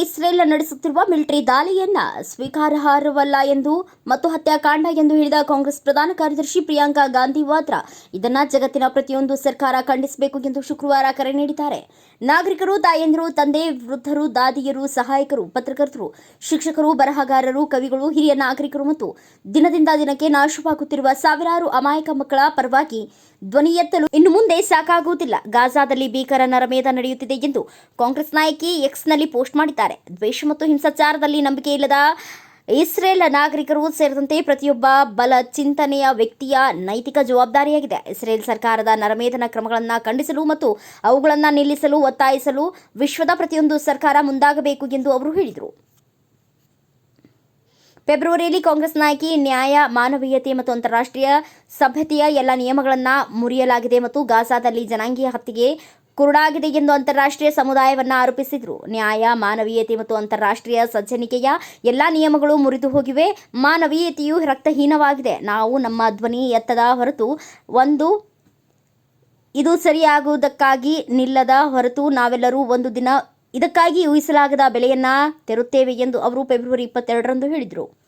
Israel ನಡೆಸುತ್ತಿರುವ military ದಾಳಿಯನ್ನ ಸ್ವೀಕಾರಾರ್ಹವಲ್ಲ ಎಂದು ಮತ್ತು ಹತ್ಯಾಕಾಂಡ ಎಂದು ಹೇಳಿದ ಕಾಂಗ್ರೆಸ್ ಪ್ರಧಾನ ಕಾರ್ಯದರ್ಶಿ ಪ್ರಿಯಾಂಕಾ ಗಾಂಧಿ ವಾದ್ರಾ, ಇದನ್ನ ಜಗತ್ತಿನ ಪ್ರತಿಯೊಂದು ಸರ್ಕಾರ ಖಂಡಿಸಬೇಕು ಎಂದು ಶುಕ್ರವಾರ ಕರೆ ನೀಡಿದ್ದಾರೆ. ನಾಗರಿಕರು, ತಾಯಂದಿರು, ತಂದೆ, ವೃದ್ಧರು, ದಾದಿಯರು, ಸಹಾಯಕರು, ಪತ್ರಕರ್ತರು, ಶಿಕ್ಷಕರು, ಬರಹಗಾರರು, ಕವಿಗಳು, ಹಿರಿಯ ನಾಗರಿಕರು ಮತ್ತು ದಿನದಿಂದ ದಿನಕ್ಕೆ ನಾಶವಾಗುತ್ತಿರುವ ಸಾವಿರಾರು ಅಮಾಯಕ ಮಕ್ಕಳ ಪರವಾಗಿ ಧ್ವನಿ ಎತ್ತಲು ಇನ್ನು ಮುಂದೆ ಸಾಕಾಗುವುದಿಲ್ಲ. ಗಾಜಾದಲ್ಲಿ ಭೀಕರ ನರಮೇಧ ನಡೆಯುತ್ತಿದೆ ಎಂದು ಕಾಂಗ್ರೆಸ್ ನಾಯಕಿ ಎಕ್ಸ್ನಲ್ಲಿ ಪೋಸ್ಟ್ ಮಾಡಿದ್ದಾರೆ. ದ್ವೇಷ ಮತ್ತು ಹಿಂಸಾಚಾರದಲ್ಲಿ ನಂಬಿಕೆ ಇಲ್ಲದ ಇಸ್ರೇಲ್ ನಾಗರಿಕರು ಸೇರಿದಂತೆ ಪ್ರತಿಯೊಬ್ಬ ಬಲ ಚಿಂತನೆಯ ವ್ಯಕ್ತಿಯ ನೈತಿಕ ಜವಾಬ್ದಾರಿಯಾಗಿದೆ. ಇಸ್ರೇಲ್ ಸರ್ಕಾರದ ನರಮೇಧನ ಕ್ರಮಗಳನ್ನು ಖಂಡಿಸಲು ಮತ್ತು ಅವುಗಳನ್ನು ನಿಲ್ಲಿಸಲು, ಒತ್ತಾಯಿಸಲು ವಿಶ್ವದ ಪ್ರತಿಯೊಂದು ಸರ್ಕಾರ ಮುಂದಾಗಬೇಕು ಎಂದು ಅವರು ಹೇಳಿದರು. ಫೆಬ್ರವರಿಯಲ್ಲಿ ಕಾಂಗ್ರೆಸ್ ನಾಯಕಿ ನ್ಯಾಯ, ಮಾನವೀಯತೆ ಮತ್ತು ಅಂತಾರಾಷ್ಟ್ರೀಯ ಸಭ್ಯತೆಯ ಎಲ್ಲ ನಿಯಮಗಳನ್ನು ಮುರಿಯಲಾಗಿದೆ ಮತ್ತು ಗಾಜಾದಲ್ಲಿ ಜನಾಂಗೀಯ ಹತ್ಯೆಗೆ ಕುರುಡಾಗಿದೆ ಎಂದು ಅಂತಾರಾಷ್ಟ್ರೀಯ ಸಮುದಾಯವನ್ನು ಆರೋಪಿಸಿದರು. ನ್ಯಾಯ, ಮಾನವೀಯತೆ ಮತ್ತು ಅಂತಾರಾಷ್ಟ್ರೀಯ ಸಜ್ಜನಿಕೆಯ ಎಲ್ಲ ನಿಯಮಗಳು ಮುರಿದು ಹೋಗಿವೆ. ಮಾನವೀಯತೆಯು ರಕ್ತಹೀನವಾಗಿದೆ. ನಾವು ನಮ್ಮ ಧ್ವನಿ ಎತ್ತದ ಹೊರತು ಒಂದು ಇದು ಸರಿಯಾಗುವುದಕ್ಕಾಗಿ ನಿಲ್ಲದ ಹೊರತು ನಾವೆಲ್ಲರೂ ಒಂದು ದಿನ ಇದಕ್ಕಾಗಿ ಊಹಿಸಲಾಗದ ಬೆಲೆಯನ್ನ ತೆರುತ್ತೇವೆ ಎಂದು ಅವರು ಫೆಬ್ರವರಿ ಇಪ್ಪತ್ತೆರಡರಂದು ಹೇಳಿದರು.